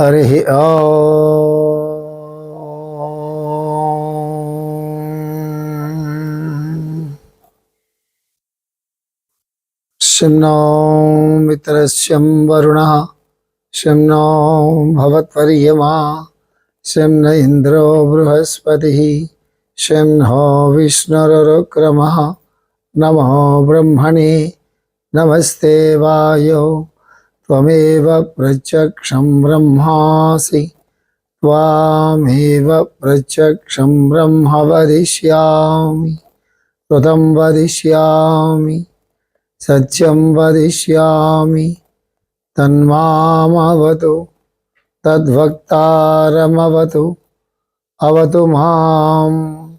हरिः ओ। शिम्नो मित्रस्यं वरुणः, शिम्नो भवत्पर्यमा, शिम्न इन्द्रो बृहस्पतिः, शिम्नो विष्णुरुक्रमः नमो ब्रह्मणे, नमस्ते वायो। त्वमेव प्रत्यक्षं ब्रह्मासि। त्वामेव प्रत्यक्षं ब्रह्म वदिष्यामि। कृतं वदिष्यामि। सत्यं वदिष्यामि। तन्मामवतु। तद्वक्तारमवतु। अवतु माम्।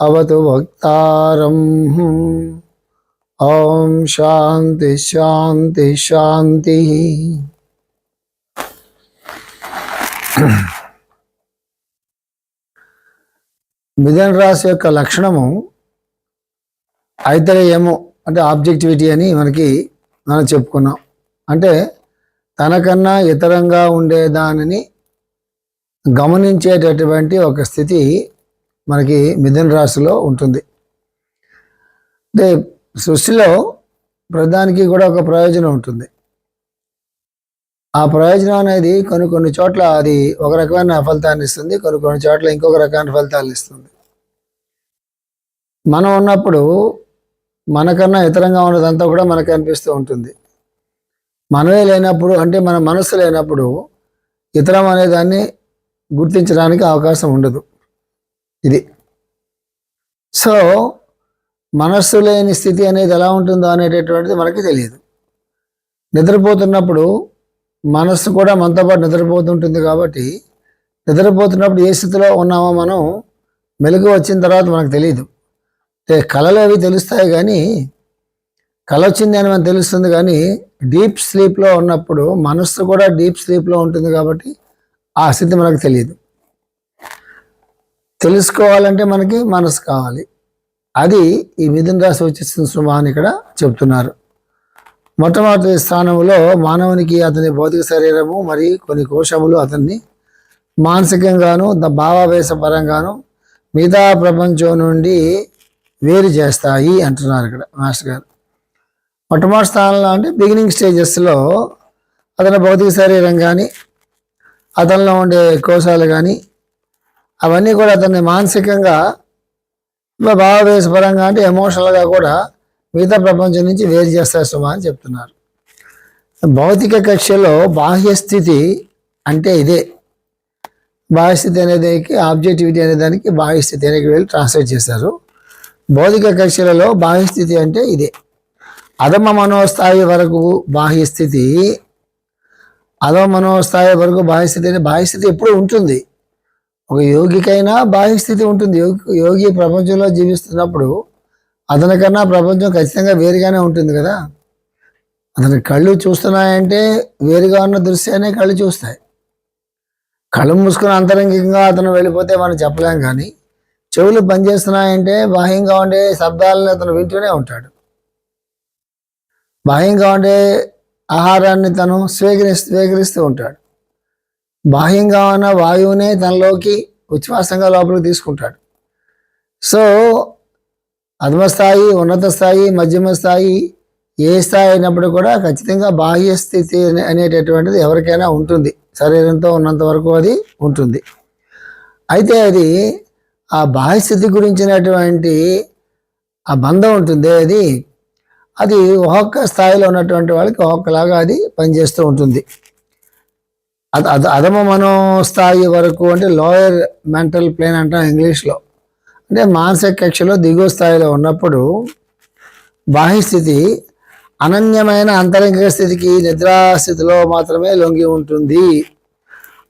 अवतु वक्तारम्। ఓం శాంతి శాంతి శాంతి. మిథున రాశి యొక్క లక్షణము ఐతరేయము అంటే ఆబ్జెక్టివిటీ అని మనకి మనం చెప్పుకున్నాం. అంటే తనకన్నా ఇతరంగా ఉండే దానిని గమనించేటటువంటి ఒక స్థితి మనకి మిథున రాశిలో ఉంటుంది. అంటే సృష్టిలో ప్రధానికి కూడా ఒక ప్రయోజనం ఉంటుంది. ఆ ప్రయోజనం అనేది కొన్ని కొన్ని చోట్ల అది ఒక రకమైన ఫలితాన్ని ఇస్తుంది కొన్ని కొన్ని చోట్ల ఇంకొక రకమైన ఫలితాలను ఇస్తుంది. మనం ఉన్నప్పుడు మనకన్నా ఇతరంగా ఉన్నదంతా కూడా మనకు అనిపిస్తూ ఉంటుంది. మనమే లేనప్పుడు అంటే మన మనస్సు లేనప్పుడు ఇతరం అనేదాన్ని గుర్తించడానికి అవకాశం ఉండదు. ఇది. సో మనస్సు లేని స్థితి అనేది ఎలా ఉంటుందో అనేటటువంటిది మనకి తెలియదు. నిద్రపోతున్నప్పుడు మనస్సు కూడా మనతో పాటు నిద్రపోతుంటుంది కాబట్టి నిద్రపోతున్నప్పుడు ఏ స్థితిలో ఉన్నామో మనం మెలుగు వచ్చిన తర్వాత మనకు తెలియదు అంటే కళలు అవి తెలుస్తాయి కానీ కళ వచ్చింది అని మనకు తెలుస్తుంది కానీ డీప్ స్లీప్లో ఉన్నప్పుడు మనస్సు కూడా డీప్ స్లీప్లో ఉంటుంది కాబట్టి ఆ స్థితి మనకు తెలియదు తెలుసుకోవాలంటే మనకి మనసు కావాలి. అది ఈ మిథున రాశి వచ్చేసిన శుభ అని ఇక్కడ చెప్తున్నారు మొట్టమొదటి స్థానంలో మానవునికి అతని భౌతిక శరీరము మరి కొన్ని కోశములు అతన్ని మానసికంగాను ద భావావేశ పరంగాను మిగతా ప్రపంచం నుండి వేరు చేస్తాయి అంటున్నారు ఇక్కడ మాస్టర్ గారు. మొట్టమొదటి స్థానంలో అంటే బిగినింగ్ స్టేజెస్లో అతని భౌతిక శరీరం కానీ అతనిలో ఉండే కోశాలు కానీ అవన్నీ కూడా అతన్ని మానసికంగా భావవేశపరంగా అంటే ఎమోషనల్గా కూడా మిగతా ప్రపంచం నుంచి వేరు చేస్తారు సుమా అని చెప్తున్నారు. భౌతిక కక్షలో బాహ్య స్థితి అంటే ఇదే. బాహ్యస్థితి అనేదానికి ఆబ్జెక్టివిటీ అనే దానికి బాహ్యస్థితి అనేది వెళ్ళి ట్రాన్స్లేట్ చేశారు. భౌతిక కక్షలలో బాహ్యస్థితి అంటే ఇదే. అధమ మనోస్థాయి వరకు బాహ్యస్థితి అధమ మనోస్థాయి వరకు బాహ్యస్థితి అంటే బాహ్యస్థితి ఎప్పుడు ఉంటుంది. ఒక యోగికైనా బాహ్య స్థితి ఉంటుంది. యోగి యోగి ప్రపంచంలో జీవిస్తున్నప్పుడు అతనికన్నా ప్రపంచం ఖచ్చితంగా వేరుగానే ఉంటుంది కదా. అతని కళ్ళు చూస్తున్నాయంటే వేరుగా ఉన్న దృశ్యాన్ని కళ్ళు చూస్తాయి. కళ్ళు మూసుకుని అంతరంగికంగా అతను వెళ్ళిపోతే మనం చెప్పలేం కానీ చెవులు పనిచేస్తున్నాయంటే బాహ్యంగా ఉండే శబ్దాలను అతను వింటూనే ఉంటాడు. బాహ్యంగా ఉండే ఆహారాన్ని తను స్వీకరి స్వీకరిస్తూ ఉంటాడు. బాహ్యంగా ఉన్న వాయువునే తనలోకి ఉచ్ఛ్వాసంగా లోపలికి తీసుకుంటాడు. సో అధమ స్థాయి ఉన్నత స్థాయి మధ్యమ స్థాయి ఏ స్థాయి అయినప్పుడు కూడా ఖచ్చితంగా బాహ్య స్థితి అనేటటువంటిది ఎవరికైనా ఉంటుంది. శరీరంతో ఉన్నంత వరకు అది ఉంటుంది. అయితే అది ఆ బాహ్య స్థితి గురించినటువంటి ఆ బంధం ఉంటుంది అది? అది ఒక్కొక్క స్థాయిలో ఉన్నటువంటి వాళ్ళకి ఒక్కొక్కలాగా అది పనిచేస్తూ ఉంటుంది. అద అద అధమ మనోస్థాయి వరకు అంటే లోయర్ మెంటల్ ప్లేన్ అంటాం ఇంగ్లీష్లో. అంటే మానసిక కక్షలో దిగువ స్థాయిలో ఉన్నప్పుడు బాహ్యస్థితి అనన్యమైన అంతరంగిక స్థితికి నిద్రాస్థితిలో మాత్రమే లొంగి ఉంటుంది.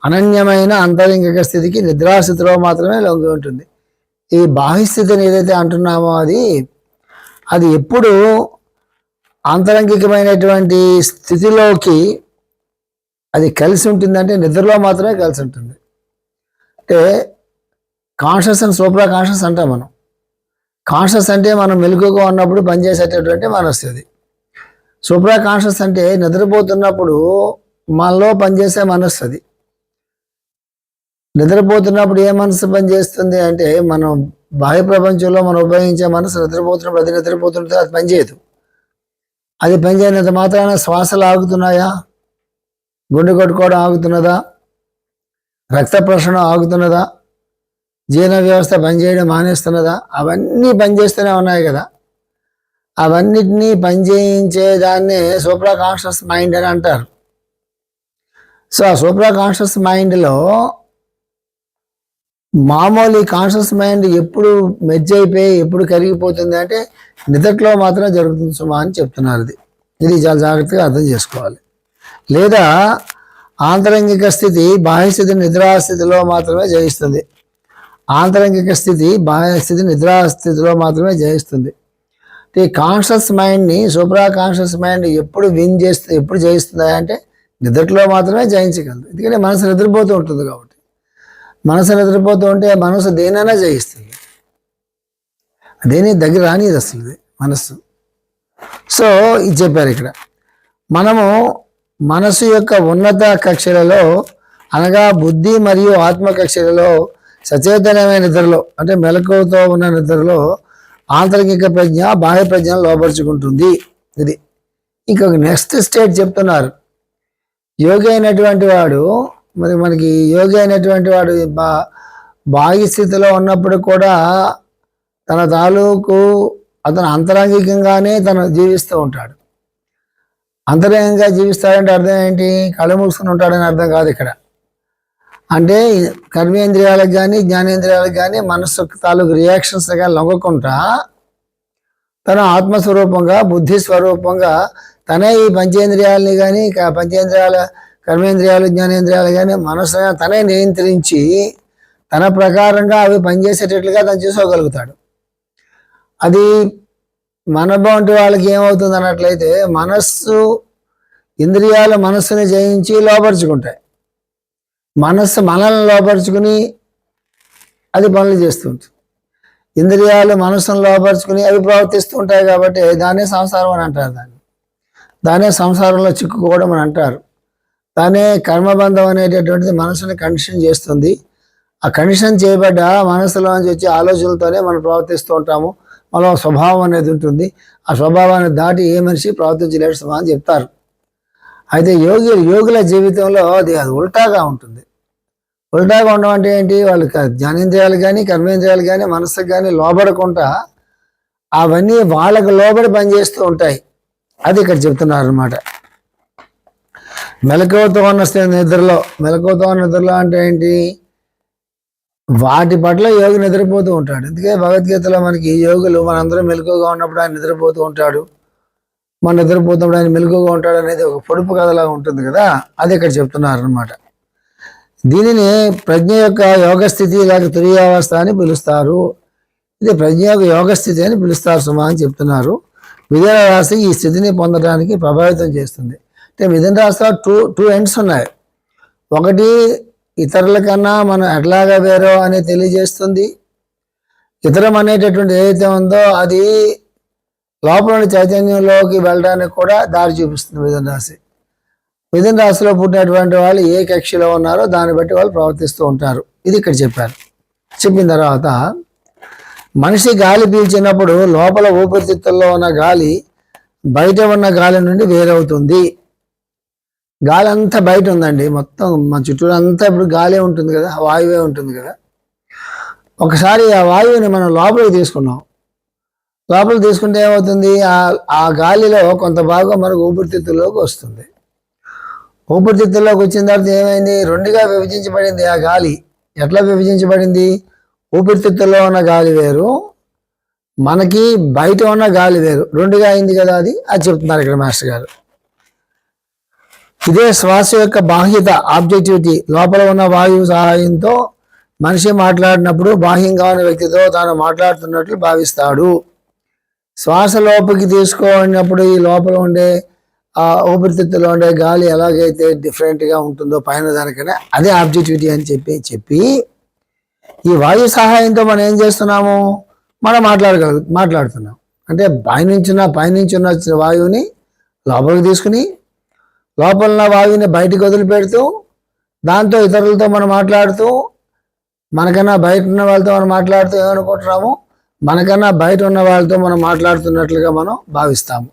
అనన్యమైన అంతరంగిక స్థితికి నిద్రాస్థితిలో మాత్రమే లొంగి ఉంటుంది. ఈ బాహ్యస్థితిని ఏదైతే అంటున్నామో అది అది ఎప్పుడు ఆంతరంగికమైనటువంటి స్థితిలోకి అది కలిసి ఉంటుందంటే నిద్రలో మాత్రమే కలిసి ఉంటుంది. అంటే కాన్షియస్ అండ్ సూపర్ కాన్షియస్ అంటాం మనం. కాన్షియస్ అంటే మనం మెలుగుగా ఉన్నప్పుడు పనిచేసేటటువంటి మనస్సు అది. సూపర్ కాన్షియస్ అంటే నిద్రపోతున్నప్పుడు మనలో పనిచేసే మనస్సు అది. నిద్రపోతున్నప్పుడు ఏ మనసు పని చేస్తుంది అంటే మనం బాహ్య ప్రపంచంలో మనం ఉపయోగించే మనసు నిద్రపోతున్నప్పుడు అది నిద్రపోతుంటే అది పనిచేయదు అది పనిచేయనంత మాత్రాన శ్వాసలు ఆగుతున్నాయా? గుండె కొట్టుకోవడం ఆగుతున్నదా? రక్త ప్రసరణ ఆగుతున్నదా? జీర్ణ వ్యవస్థ పనిచేయడం మానేస్తున్నదా? అవన్నీ పనిచేస్తూనే ఉన్నాయి కదా. అవన్నిటినీ పనిచేయించే దాన్నే సూపర్ కాన్షియస్ మైండ్ అని అంటారు. సో ఆ సూపర్ కాన్షియస్ మైండ్లో మామూలు కాన్షియస్ మైండ్ ఎప్పుడు మెర్జ్ అయిపోయి ఎప్పుడు కరిగిపోతుంది అంటే నిదట్లో మాత్రమే జరుగుతుంది సుమా అని చెప్తున్నారు ఇది. ఇది చాలా జాగ్రత్తగా అర్థం చేసుకోవాలి. లేదా ఆంతరంగిక స్థితి బాహ్యస్థితి నిద్రాస్థితిలో మాత్రమే జయిస్తుంది. ఆంతరంగిక స్థితి బాహ్యస్థితి నిద్రాస్థితిలో మాత్రమే జయిస్తుంది. ఈ కాన్షియస్ మైండ్ని సూపరా కాన్షియస్ మైండ్ ఎప్పుడు విన్ చేస్తుంది ఎప్పుడు జయిస్తుంది అంటే నిద్రలో మాత్రమే జయించగలదు. ఎందుకంటే మనసు నిద్రపోతూ ఉంటుంది కాబట్టి. మనసు నిద్రపోతూ ఉంటే మనసు దేనైనా జయిస్తుంది. దేని దగ్గర రానిది అసలు మనస్సు. సో ఇది చెప్పారు ఇక్కడ. మనము మనసు యొక్క ఉన్నత కక్షలలో అనగా బుద్ధి మరియు ఆత్మ కక్షలలో సచేతనమైన నిద్రలో అంటే మెలకువతో ఉన్న నిద్రలో ఆంతరిక ప్రజ్ఞ బాహ్య ప్రజ్ఞను లోపరుచుకుంటుంది. ఇది ఇంకొక నెక్స్ట్ స్టేట్ చెప్తున్నారు. యోగి అయినటువంటి వాడు మరి మనకి యోగి అయినటువంటి వాడు బా బాహ్య స్థితిలో ఉన్నప్పుడు కూడా తన తాలూకు అతను అంతరంగికంగానే తను జీవిస్తూ ఉంటాడు. అంతరంగంగా జీవిస్తాడంటే అర్థం ఏంటి? కళ్ళు మూసుకుని ఉంటాడని అర్థం కాదు ఇక్కడ. అంటే కర్మేంద్రియాలకు కానీ జ్ఞానేంద్రియాలకు కానీ మనస్సు తాలూకు రియాక్షన్స్ కానీ లొంగకుండా తన ఆత్మస్వరూపంగా బుద్ధి స్వరూపంగా తనే ఈ పంచేంద్రియాలని కానీ పంచేంద్రియాల కర్మేంద్రియాలు జ్ఞానేంద్రియాలు కానీ మనసు తనే నియంత్రించి తన ప్రకారంగా అవి పనిచేసేటట్లుగా తను చేసుకోగలుగుతాడు. అది మనబంటి వాళ్ళకి ఏమవుతుంది అన్నట్లయితే మనస్సు ఇంద్రియాలు మనస్సుని జయించి లోపరుచుకుంటాయి. మనస్సు మనల్ని లోపరుచుకుని అది పనులు చేస్తుంటుంది ఇంద్రియాలు మనస్సును లోపరుచుకుని అవి ప్రవర్తిస్తూ ఉంటాయి కాబట్టి దానే సంసారం అని అంటారు దాన్ని. దానే సంసారంలో చిక్కుకోవడం అని అంటారు. దానే కర్మబంధం అనేటటువంటిది మనసుని కండిషన్ చేస్తుంది. ఆ కండిషన్ చేయబడ్డ మనసులోంచి వచ్చే ఆలోచనలతోనే మనం ప్రవర్తిస్తూ ఉంటాము. మనలో స్వభావం అనేది ఉంటుంది. ఆ స్వభావాన్ని దాటి ఏ మనిషి ప్రవర్తించలేడు సుమా అని చెప్తారు. అయితే యోగి యోగుల జీవితంలో అది అది ఉల్టాగా ఉంటుంది. ఉల్టాగా ఉండడం అంటే ఏంటి? వాళ్ళకి జ్ఞానేంద్రియాలు కానీ కర్మేంద్రియాలు కానీ మనసుకు కానీ లోబడకుండా అవన్నీ వాళ్ళకు లోబడి పనిచేస్తూ ఉంటాయి. అది ఇక్కడ చెప్తున్నారు అనమాట మెలకువతో ఉన్న నిద్రలో మెలకువతో ఉన్న నిద్రలో అంటే ఏంటి? వాటి పట్ల యోగి నిద్రపోతూ ఉంటాడు. అందుకే భగవద్గీతలో మనకి యోగులు మనందరం మెలకువగా ఉన్నప్పుడు ఆయన నిద్రపోతూ ఉంటాడు. మన నిద్రపోతున్నప్పుడు ఆయన మెలకువగా ఉంటాడు అనేది ఒక పొడుపు కథలా ఉంటుంది కదా? అది ఇక్కడ చెప్తున్నారు అనమాట దీనిని ప్రజ్ఞ యొక్క యోగ స్థితి లేక తురియావస్థ అని పిలుస్తారు. ఇది ప్రజ్ఞ యొక్క యోగ స్థితి అని పిలుస్తారు సుమా అని చెప్తున్నారు. విజయ రాశి ఈ స్థితిని పొందడానికి ప్రభావితం చేస్తుంది. అంటే మిథున రాశిలో టూ టూ ఎండ్స్ ఉన్నాయి. ఒకటి ఇతరుల కన్నా మనం ఎట్లాగా వేరో అని తెలియజేస్తుంది. ఇతరం అనేటటువంటి ఏదైతే ఉందో అది లోపల చైతన్యంలోకి వెళ్ళడానికి కూడా దారి చూపిస్తుంది మిథున రాశి. మిథున రాశిలో పుట్టినటువంటి వాళ్ళు ఏ కక్షలో ఉన్నారో దాన్ని బట్టి వాళ్ళు ప్రవర్తిస్తూ ఉంటారు. ఇది ఇక్కడ చెప్పారు. చెప్పిన తర్వాత మనిషి గాలి పీల్చినప్పుడు లోపల ఊపిరితిత్తుల్లో ఉన్న గాలి బయట ఉన్న గాలి నుండి వేరవుతుంది. గాలి అంతా బయట ఉందండి మొత్తం మా చుట్టూరు అంతా ఇప్పుడు గాలి ఉంటుంది కదా వాయువే ఉంటుంది కదా. ఒకసారి ఆ వాయువుని మనం లోపలికి తీసుకున్నాం. లోపలికి తీసుకుంటే ఏమవుతుంది? ఆ ఆ గాలిలో కొంత భాగం మనకు ఊపిరితిత్తుల్లోకి వస్తుంది. ఊపిరితిత్తుల్లోకి వచ్చిన తర్వాత ఏమైంది? రెండుగా విభజించబడింది ఆ గాలి. ఎట్లా విభజించబడింది? ఊపిరితిత్తుల్లో ఉన్న గాలి వేరు మనకి బయట ఉన్న గాలి వేరు. రెండుగా అయింది కదా అది అది చెప్తున్నారు ఇక్కడ మాస్టర్ గారు. ఇదే శ్వాస యొక్క బాహ్యత ఆబ్జెక్టివిటీ లోపల ఉన్న వాయువు సహాయంతో మనిషి మాట్లాడినప్పుడు బాహ్యంగా ఉన్న వ్యక్తితో తాను మాట్లాడుతున్నట్లు భావిస్తాడు. శ్వాస లోపలికి తీసుకోనప్పుడు ఈ లోపల ఉండే ఆ ఊపిరితిత్తులో ఉండే గాలి ఎలాగైతే డిఫరెంట్గా ఉంటుందో పైన దానికన్నా అదే ఆబ్జెక్టివిటీ అని చెప్పి చెప్పి ఈ వాయు సహాయంతో మనం ఏం చేస్తున్నాము? మనం మాట్లాడగలుగు మాట్లాడుతున్నాం. అంటే పైనుంచిన పైనుంచిన వాయువుని లోపలికి తీసుకుని లోపల ఉన్న వాయువుని బయటికి వదిలిపెడుతూ దాంతో ఇతరులతో మనం మాట్లాడుతూ మనకన్నా బయట ఉన్న వాళ్ళతో మనం మాట్లాడుతూ ఏమనుకుంటున్నాము మనకన్నా బయట ఉన్న వాళ్ళతో మనం మాట్లాడుతున్నట్లుగా మనం భావిస్తాము.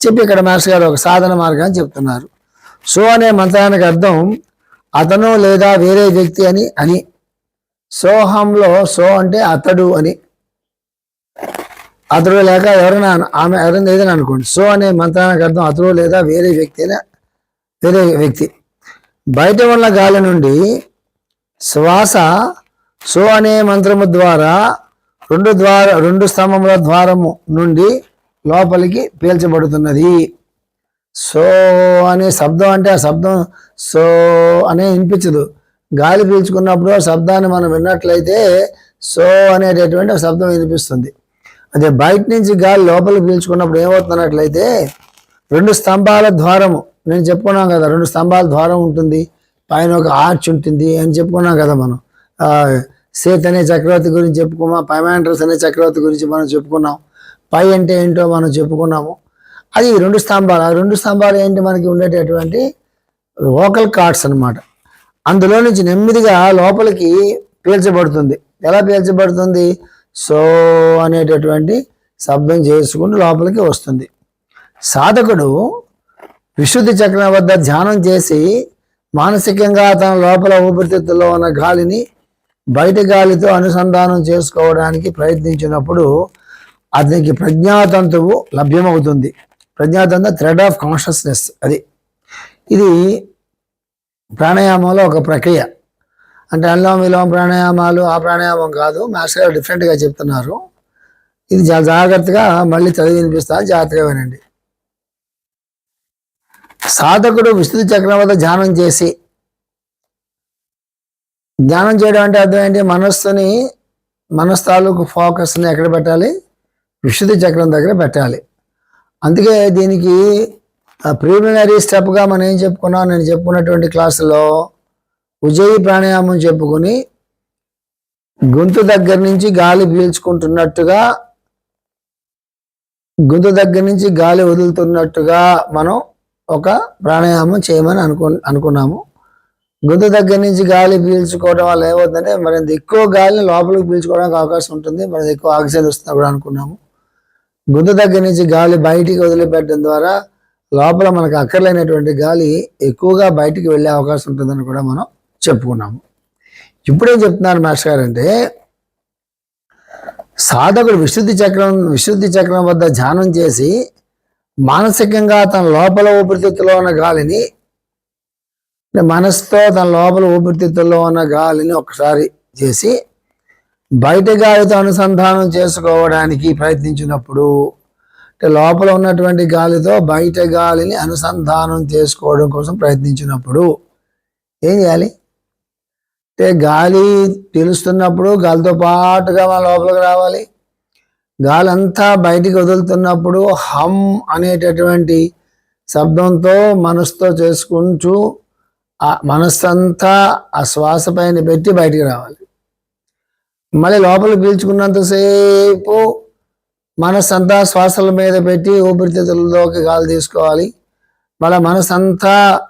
చెప్పి ఇక్కడ మాస్టర్ గారు ఒక సాధన మార్గాన్ని చెప్తున్నారు. సో అనే మంత్రానికి అర్థం అతను లేదా వేరే వ్యక్తి అని అని. సోహంలో సో అంటే అతడు అని. అతడు లేక ఎవరైనా ఆమె ఎవరైనా ఏదైనా అనుకోండి. సో అనే మంత్రానికి అర్థం అతడు లేదా వేరే వ్యక్తి అని వేరే వ్యక్తి. బయట ఉన్న గాలి నుండి శ్వాస సో అనే మంత్రము ద్వారా రెండు ద్వార రెండు స్తంభముల ద్వారము నుండి లోపలికి పీల్చబడుతున్నది. సో అనే శబ్దం అంటే ఆ శబ్దం సో అనే వినిపించదు. గాలి పీల్చుకున్నప్పుడు ఆ శబ్దాన్ని మనం విన్నట్లయితే సో అనేటటువంటి ఒక శబ్దం వినిపిస్తుంది. అదే బయట నుంచి గాలి లోపలికి పీల్చుకున్నప్పుడు ఏమవుతున్నట్లయితే రెండు స్తంభాల ద్వారము నేను చెప్పుకున్నాం కదా రెండు స్తంభాల ద్వారం ఉంటుంది పైన ఒక ఆర్చ్ ఉంటుంది అని చెప్పుకున్నాం కదా మనం. సేత్ అనే చక్రవర్తి గురించి చెప్పుకున్నాం పైమాండ్రస్ అనే చక్రవర్తి గురించి మనం చెప్పుకున్నాం పై అంటే ఏంటో మనం చెప్పుకున్నాము. అది రెండు స్తంభాలు ఆ రెండు స్తంభాలు ఏంటి మనకి ఉండేటటువంటి లోకల్ కార్డ్స్ అన్నమాట. అందులో నుంచి నెమ్మదిగా లోపలికి పీల్చబడుతుంది. ఎలా పీల్చబడుతుంది? సో అనేటటువంటి శబ్దం చేసుకుంటూ లోపలికి వస్తుంది. సాధకుడు విశుద్ధి చక్రం వద్ద ధ్యానం చేసి మానసికంగా తన లోపల ఊపిరితిత్తుల్లో ఉన్న గాలిని బయట గాలితో అనుసంధానం చేసుకోవడానికి ప్రయత్నించినప్పుడు అతనికి ప్రజ్ఞాతంతువు లభ్యమవుతుంది. ప్రజ్ఞాతంత థ్రెడ్ ఆఫ్ కాన్షియస్నెస్ అది. ఇది ప్రాణాయామంలో ఒక ప్రక్రియ. అంటే అనులోమ విలోమ ప్రాణాయామాలు ఆ ప్రాణాయామం కాదు మాస్టర్ గారు డిఫరెంట్గా చెప్తున్నారు. ఇది జాగ్రత్తగా మళ్ళీ చదివి వినిపిస్తాను జాగ్రత్తగా వినండి. సాధకుడు విశుద్ధి చక్రం వద్ద ధ్యానం చేసి ధ్యానం చేయడం అంటే అర్థం ఏంటి? మనస్సుని మనస్ తాలూకు ఫోకస్ని ఎక్కడ పెట్టాలి? విశుద్ధి చక్రం దగ్గర పెట్టాలి. అందుకే దీనికి ప్రిలిమినరీ స్టెప్గా మనం ఏం చెప్పుకున్నాం? నేను చెప్పుకున్నటువంటి క్లాసులో ఉజయి ప్రాణాయామం చెప్పుకొని గొంతు దగ్గర నుంచి గాలి పీల్చుకుంటున్నట్టుగా గొంతు దగ్గర నుంచి గాలి వదులుతున్నట్టుగా మనం ఒక ప్రాణాయామం చేయమని అనుకు అనుకున్నాము. గొంతు దగ్గర నుంచి గాలి పీల్చుకోవడం వల్ల ఏమవుతుందంటే మరింత ఎక్కువ గాలిని లోపలికి పీల్చుకోవడానికి అవకాశం ఉంటుంది మరింత ఎక్కువ ఆక్సిజన్ వస్తుంది కూడా అనుకున్నాము. గొంతు దగ్గర నుంచి గాలి బయటికి వదిలిపెట్టడం ద్వారా లోపల మనకు అక్కర్లేనటువంటి గాలి ఎక్కువగా బయటికి వెళ్ళే అవకాశం ఉంటుందని కూడా మనం చెప్పుకున్నాము. ఇప్పుడేం చెప్తున్నారు మాస్టర్ గారు అంటే సాధకుడు విశుద్ధి చక్రం విశుద్ధి చక్రం వద్ద ధ్యానం చేసి మానసికంగా తన లోపల ఊపిరితిత్తులో ఉన్న గాలిని మనసుతో తన లోపల ఊపిరితిత్తుల్లో ఉన్న గాలిని ఒకసారి చేసి బయట గాలితో అనుసంధానం చేసుకోవడానికి ప్రయత్నించినప్పుడు అంటే లోపల ఉన్నటువంటి గాలితో బయట గాలిని అనుసంధానం చేసుకోవడం కోసం ప్రయత్నించినప్పుడు ఏం చేయాలి? అంటే గాలి పీలుస్తున్నప్పుడు గాలితో పాటుగా మన లోపలికి రావాలి. గాలి అంతా బయటికి వదులుతున్నప్పుడు హమ్ అనేటటువంటి శబ్దంతో మనసుతో చేసుకుంటూ ఆ మనస్సంతా ఆ శ్వాస పైన పెట్టి బయటికి రావాలి. మళ్ళీ లోపల పీల్చుకున్నంతసేపు మనస్సు అంతా శ్వాసల మీద పెట్టి ఊపిరితిత్తులలోకి గాలి తీసుకోవాలి. మళ్ళీ మనసంతా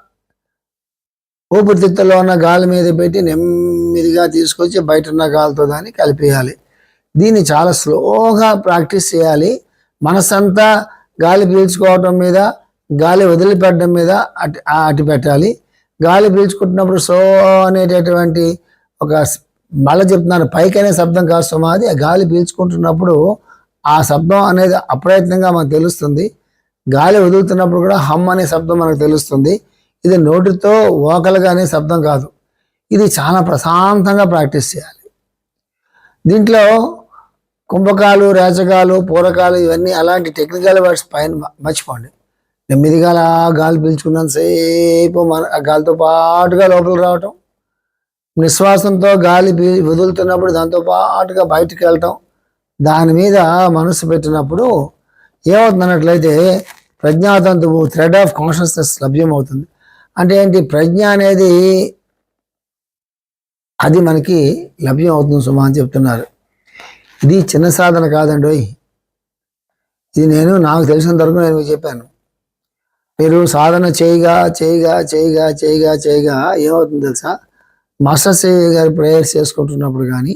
ఊపిరితిత్తుల్లో ఉన్న గాలి మీద పెట్టి నెమ్మదిగా తీసుకొచ్చి బయట ఉన్న గాలితో దాన్ని కలిపేయాలి. దీన్ని చాలా స్లోగా ప్రాక్టీస్ చేయాలి. మనసంతా గాలి పీల్చుకోవటం మీద గాలి వదిలిపెట్టడం మీద అటు అటు పెట్టాలి. గాలి పీల్చుకుంటున్నప్పుడు సో అనేటటువంటి ఒక మళ్ళీ చెప్తున్నాను పైకి అనే శబ్దం కాదు సుమాది ఆ గాలి పీల్చుకుంటున్నప్పుడు ఆ శబ్దం అనేది అప్రయత్నంగా మనకు తెలుస్తుంది. గాలి వదులుతున్నప్పుడు కూడా హమ్ అనే శబ్దం మనకు తెలుస్తుంది. ఇది నోటితో ఓకలుగా అనే శబ్దం కాదు. ఇది చాలా ప్రశాంతంగా ప్రాక్టీస్ చేయాలి. దీంట్లో కుంభకాలు రేచకాలు పూరకాలు ఇవన్నీ అలాంటి టెక్నికల్ వర్డ్స్ పైన మర్చిపోండి. నెమ్మదిగా అలా గాలి పీల్చుకున్నంతసేపు మన ఆ గాలితో పాటుగా లోపలికి రావటం నిశ్వాసంతో గాలి పీ వదులుతున్నప్పుడు దాంతో పాటుగా బయటికి వెళ్ళటం దాని మీద మనసు పెట్టినప్పుడు ఏమవుతుందన్నట్లయితే ప్రజ్ఞాతంతువు థ్రెడ్ ఆఫ్ కాన్షియస్నెస్ లభ్యమవుతుంది. అంటే ఏంటి? ప్రజ్ఞ అనేది అది మనకి లభ్యం అవుతుంది సుమా అని చెప్తున్నారు. ఇది చిన్న సాధన కాదండి ఓయ్. ఇది నేను నాకు తెలిసినంత వరకు నేను చెప్పాను. మీరు సాధన చేయగా చేయగా చేయగా చేయగా చేయగా ఏమవుతుంది తెలుసా? మాస్టర్ సేవ గారు ప్రేయర్స్ చేసుకుంటున్నప్పుడు కానీ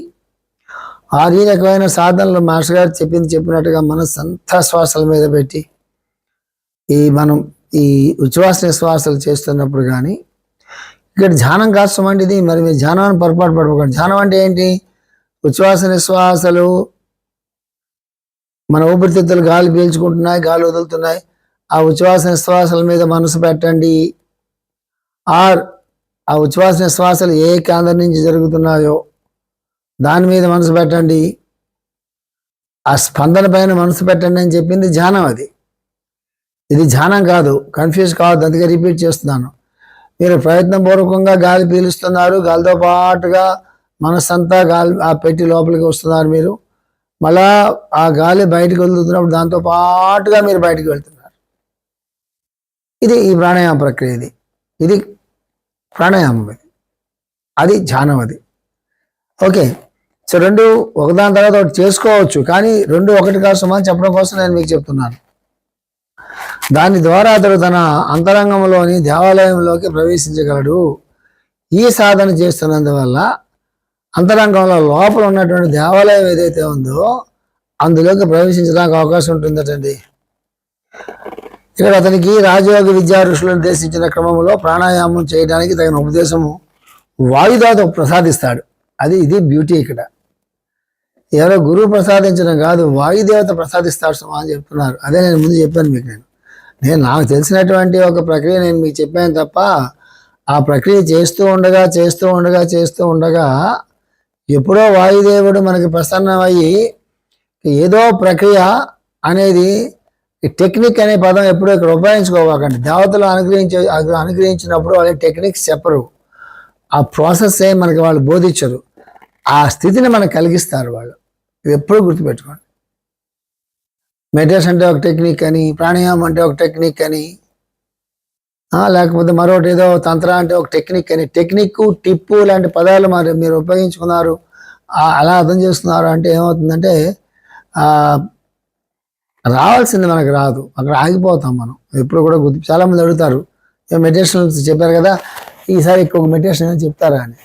ఆ రకమైన సాధనలు మాస్టర్ గారు చెప్పింది చెప్పినట్టుగా మనసు అంతా శ్వాసల మీద పెట్టి ఈ మనం ఈ ఉచ్ఛ్వాస నిశ్వాసాలు చేస్తున్నప్పుడు కానీ ఇక్కడ ధ్యానం కాస్తం అంటే ఇది మరి మీరు ధ్యానం అని పొరపాటు పడకూడదు ధ్యానం అంటే ఏంటి? ఉచ్ఛ్వాస నిశ్వాసలు మన ఊపిరితిత్తులు గాలి పీల్చుకుంటున్నాయి గాలి వదులుతున్నాయి. ఆ ఉచ్ఛ్వాస నిశ్వాసాల మీద మనసు పెట్టండి. ఆర్ ఆ ఉచ్ఛ్వాస నిశ్వాసాలు ఏ కేంద్రం నుంచి జరుగుతున్నాయో దాని మీద మనసు పెట్టండి. ఆ స్పందన పైన మనసు పెట్టండి అని చెప్పింది ధ్యానం అది. ఇది ధ్యానం కాదు కన్ఫ్యూజ్ కావద్దు అందుకే రిపీట్ చేస్తున్నాను. మీరు ప్రయత్నపూర్వకంగా గాలి పీలుస్తున్నారు గాలితో పాటుగా మనసంతా గాలి ఆ పెట్టి లోపలికి వస్తున్నారు మీరు. మళ్ళా ఆ గాలి బయటకు వదులుతున్నప్పుడు దాంతో పాటుగా మీరు బయటకు వెళ్తున్నారు. ఇది ఈ ప్రాణాయామ ప్రక్రియ ఇది. ఇది ప్రాణాయామం ఇది. అది ధ్యానం అది. ఓకే. సో రెండు ఒకదాని తర్వాత ఒకటి చేసుకోవచ్చు. కానీ రెండు ఒకటి కోసం అని చెప్పడం కోసం నేను మీకు చెప్తున్నాను. దాని ద్వారా అతడు తన అంతరంగంలోని దేవాలయంలోకి ప్రవేశించగలడు. ఈ సాధన చేస్తున్నందువల్ల అంతరంగంలో లోపల ఉన్నటువంటి దేవాలయం ఏదైతే ఉందో అందులోకి ప్రవేశించడానికి అవకాశం ఉంటుందటండి. ఇక్కడ అతనికి రాజయోగ విద్యా ఋషులు నిర్దేశించిన క్రమంలో ప్రాణాయామం చేయడానికి తగిన ఉపదేశము వాయుదాత ప్రసాదిస్తాడు. అది ఇది బ్యూటీ ఇక్కడ. ఎవరో గురువు ప్రసాదించడం కాదు వాయుదేవత ప్రసాదిస్తాడు సుమా అని చెప్తున్నారు. అదే నేను ముందు చెప్పాను మీకు నేను. నేను నాకు తెలిసినటువంటి ఒక ప్రక్రియ నేను మీకు చెప్పాను తప్ప ఆ ప్రక్రియ చేస్తూ ఉండగా చేస్తూ ఉండగా చేస్తూ ఉండగా ఎప్పుడో వాయుదేవుడు మనకి ప్రసన్నమయ్యి ఏదో ప్రక్రియ అనేది ఈ టెక్నిక్ అనే పదం ఎప్పుడూ ఇక్కడ ఉపయోగించుకోవాకండి దేవతలు అనుగ్రహించే అనుగ్రహించినప్పుడు వాళ్ళ టెక్నిక్స్ చెప్పరు. ఆ ప్రాసెస్ ఏం మనకి వాళ్ళు బోధించరు. ఆ స్థితిని మనకు కలిగిస్తారు వాళ్ళు. ఇది ఎప్పుడూ గుర్తుపెట్టుకోండి. మెడిటేషన్ అంటే ఒక టెక్నిక్ అని ప్రాణాయామం అంటే ఒక టెక్నిక్ అని లేకపోతే మరొకటి ఏదో తంత్ర అంటే ఒక టెక్నిక్ అని. టెక్నిక్ టిప్పు లాంటి పదాలు మరి మీరు ఉపయోగించుకున్నారు. అలా అర్థం చేస్తున్నారు అంటే ఏమవుతుందంటే రావాల్సింది మనకు రాదు. అక్కడ ఆగిపోతాం మనం. ఎప్పుడు కూడా గుర్తు చాలా మంది అడుగుతారు మెడిటేషన్ చెప్పారు కదా ఈసారి ఇంకొక మెడిటేషన్ ఏమైనా చెప్తారా? అని.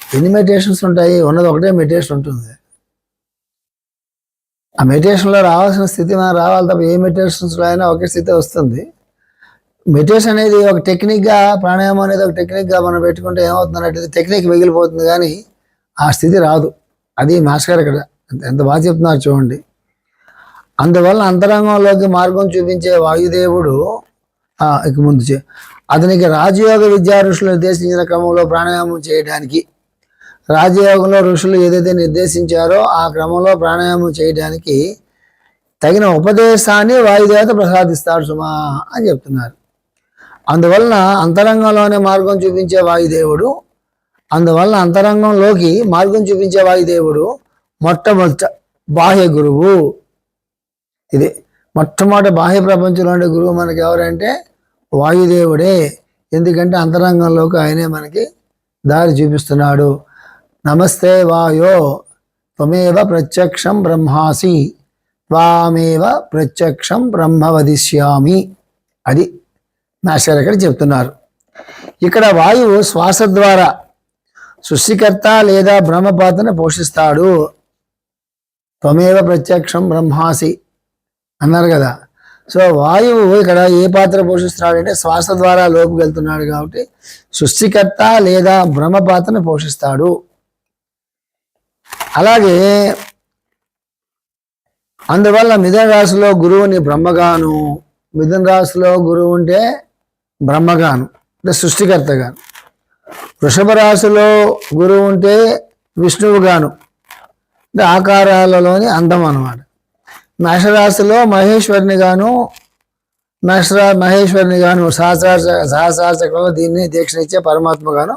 ఎన్ని మెడిటేషన్స్ ఉంటాయి? ఉన్నది ఒకటే మెడిటేషన్ ఉంటుంది. ఆ మెడిటేషన్లో రావాల్సిన స్థితి మనం రావాలి తప్ప ఏ మెడిటేషన్స్లో అయినా ఒకే స్థితి వస్తుంది. మెడిటేషన్ అనేది ఒక టెక్నిక్గా ప్రాణాయామం అనేది ఒక టెక్నిక్గా మనం పెట్టుకుంటే ఏమవుతుందంటే టెక్నిక్ మిగిలిపోతుంది కానీ ఆ స్థితి రాదు. అది మాస్టర్ ఇక్కడ ఎంత- బాగా చెప్తున్నారు చూడండి. అందువల్ల అంతరంగంలోకి మార్గం చూపించే వాయుదేవుడు ఇక ముందు చే- అతనికి రాజయోగ విద్యా ఋషులు నిర్దేశించిన క్రమంలో ప్రాణాయామం చేయడానికి. రాజయోగంలో ఋషులు ఏదైతే నిర్దేశించారో ఆ క్రమంలో ప్రాణాయామం చేయడానికి తగిన ఉపదేశాన్ని వాయుదేవత ప్రసాదిస్తారు సుమా అని చెప్తున్నారు. అందువలన అంతరంగంలోనే మార్గం చూపించే వాయుదేవుడు అందువలన అంతరంగంలోకి మార్గం చూపించే వాయుదేవుడు మొట్టమొదట బాహ్య గురువు. ఇది మొట్టమొదట బాహ్య ప్రపంచంలో ఉండే గురువు మనకి ఎవరంటే వాయుదేవుడే. ఎందుకంటే అంతరంగంలోకి ఆయనే మనకి దారి చూపిస్తున్నాడు. నమస్తే వాయో త్వమేవ ప్రత్యక్షం బ్రహ్మాసి త్వామేవ ప్రత్యక్షం బ్రహ్మ వదిష్యామి అది మాస్టర్ ఇక్కడ చెప్తున్నారు. ఇక్కడ వాయువు శ్వాస ద్వారా సృష్టికర్త లేదా బ్రహ్మపాతను పోషిస్తాడు. త్వమేవ ప్రత్యక్షం బ్రహ్మాసి అన్నారు కదా. సో వాయువు ఇక్కడ ఏ పాత్ర పోషిస్తున్నాడు అంటే శ్వాస ద్వారా లోపు వెళ్తున్నాడు కాబట్టి సృష్టికర్త లేదా బ్రహ్మ పాత్రను పోషిస్తాడు. అలాగే అందువల్ల మిథున రాశిలో గురువుని బ్రహ్మగాను మిథున రాశిలో గురువు ఉంటే బ్రహ్మగాను అంటే సృష్టికర్తగాను. వృషభ రాశిలో గురువు ఉంటే విష్ణువుగాను. అంటే ఆకారాలలోని అందం అన్నమాట మేషరాశిలో మహేశ్వరిని గాను మేషర మహేశ్వరిని గాను సహస్ర సహస్ర చక్రంలో దీన్ని దీక్ష ఇచ్చే పరమాత్మ గాను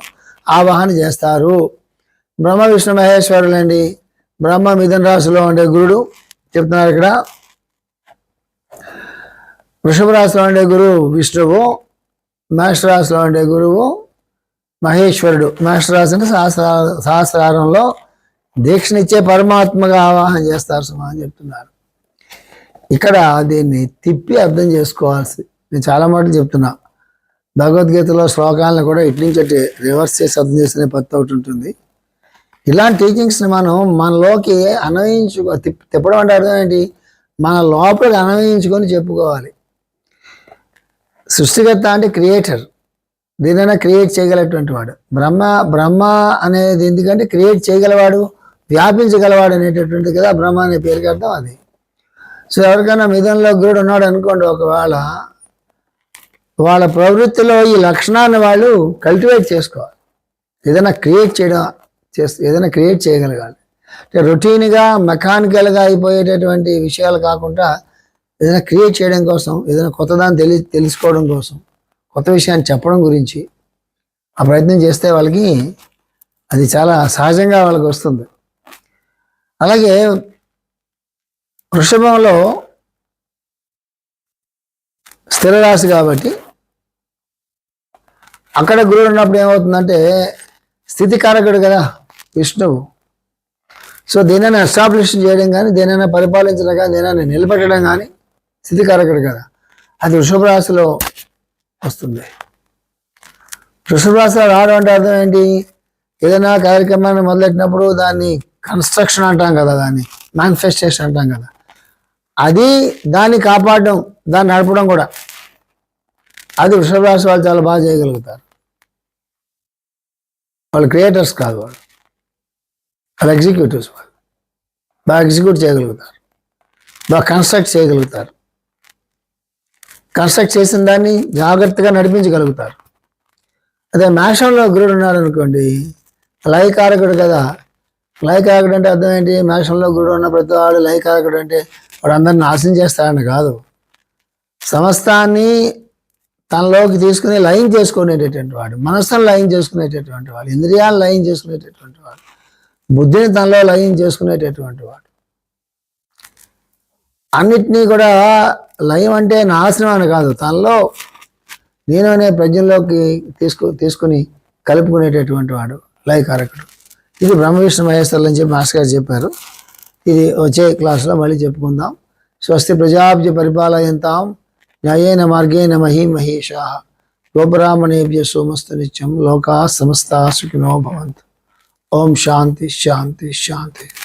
ఆవాహన చేస్తారు. బ్రహ్మ విష్ణు మహేశ్వరులండి. బ్రహ్మ మిథున రాశిలో ఉండే గురుడు చెప్తున్నారు ఇక్కడ. వృషభ రాశిలో ఉండే గురువు విష్ణువు. మేషరాశిలో ఉండే గురువు మహేశ్వరుడు. మేషరాశి అంటే సహస్ర సహస్రారంలో దీక్షనిచ్చే పరమాత్మగా ఆవాహన చేస్తారు సుమా అని చెప్తున్నారు. ఇక్కడ దీన్ని తిప్పి అర్థం చేసుకోవాల్సి నేను చాలా మాటలు చెప్తున్నా. భగవద్గీతలో శ్లోకాలను కూడా ఇటు నుంచి అటు రివర్స్ చేసి అర్థం చేసుకునే పత్తి ఒకటి ఉంటుంది. ఇలాంటి టీచింగ్స్ని మనం మనలోకి అన్వయించుకో తిప్పడం అంటే అర్థం ఏంటి? మన లోపలికి అన్వయించుకొని చెప్పుకోవాలి. సృష్టికర్త అంటే క్రియేటర్. దీనైనా క్రియేట్ చేయగలటువంటి వాడు. బ్రహ్మ బ్రహ్మ అనేది ఎందుకంటే క్రియేట్ చేయగలవాడు వ్యాపించగలవాడు అనేటటువంటి కదా బ్రహ్మ అనే పేరుకి అర్థం అది. సో ఎవరికైనా మిథంలో గురుడు ఉన్నాడు అనుకోండి ఒకవేళ వాళ్ళ ప్రవృత్తిలో ఈ లక్షణాన్ని వాళ్ళు కల్టివేట్ చేసుకోవాలి. ఏదైనా క్రియేట్ చేయడం చేస్తే ఏదైనా క్రియేట్ చేయగలగాలి. అంటే రొటీన్గా మెకానికల్గా అయిపోయేటటువంటి విషయాలు కాకుండా ఏదైనా క్రియేట్ చేయడం కోసం ఏదైనా కొత్తదాన్ని తెలి తెలుసుకోవడం కోసం కొత్త విషయాన్ని చెప్పడం గురించి ఆ ప్రయత్నం చేస్తే వాళ్ళకి అది చాలా సహజంగా వాళ్ళకి వస్తుంది. అలాగే వృషభంలో స్థిర రాశి కాబట్టి అక్కడ గురుడు ఉన్నప్పుడు ఏమవుతుందంటే స్థితికారకుడు కదా విష్ణువు. సో దేనైనా ఎస్టాబ్లిష్ చేయడం కానీ దేనైనా పరిపాలించడం కానీ దేనైనా నిలబెట్టడం కానీ స్థితికారకుడు కదా అది వృషభ రాశిలో వస్తుంది. వృషభ రాశిలో రావడం అంటే అర్థం ఏంటి? ఏదైనా కార్యక్రమాన్ని మొదలెట్టినప్పుడు దాన్ని కన్స్ట్రక్షన్ అంటాం కదా దాన్ని మేనిఫెస్టేషన్ అంటాం కదా. అది దాన్ని కాపాడడం దాన్ని నడపడం కూడా. అది వృషభ రాశి వాళ్ళు చాలా బాగా చేయగలుగుతారు. వాళ్ళు క్రియేటర్స్ కాదు వాళ్ళు. వాళ్ళు ఎగ్జిక్యూటివ్స్ వాళ్ళు. బాగా ఎగ్జిక్యూట్ చేయగలుగుతారు. బాగా కన్స్ట్రక్ట్ చేయగలుగుతారు. కన్స్ట్రక్ట్ చేసిన దాన్ని జాగ్రత్తగా నడిపించగలుగుతారు. అదే మేషంలో గురుడు ఉన్నారనుకోండి లయకారకుడు కదా. లయకారకుడు అంటే అర్థం ఏంటి? మేషంలో గురుడు ఉన్న ప్రతి వాడు లయకారకుడు అంటే వాడు అందరిని నాశనం చేస్తాడని కాదు. సమస్తాన్ని తనలోకి తీసుకుని లయం చేసుకునేటటువంటి వాడు మనస్సును లయం చేసుకునేటటువంటి వాడు ఇంద్రియాలను లయం చేసుకునేటటువంటి వాడు బుద్ధిని తనలో లయం చేసుకునేటటువంటి వాడు. అన్నిటినీ కూడా లయం అంటే నాశనం అని కాదు తనలో నేను అనే ప్రజల్లోకి తీసుకు తీసుకుని కలుపుకునేటటువంటి వాడు లయకారకుడు. ఇది బ్రహ్మ విష్ణు మహేశ్వర్లు అని చెప్పి మాస్టర్ గారు చెప్పారు. ఇది వచ్చే క్లాస్లో మళ్ళీ చెప్పుకుందాం. స్వస్తి ప్రజాభ్య పరిపాలయంతాం న్యాయేన మార్గేణ మహీ మహేషా. గోబ్రాహ్మణేభ్య సోమస్తు నిత్యం లోకా సమస్త సుఖినో భవంతు. ఓం శాంతి శాంతి శాంతి.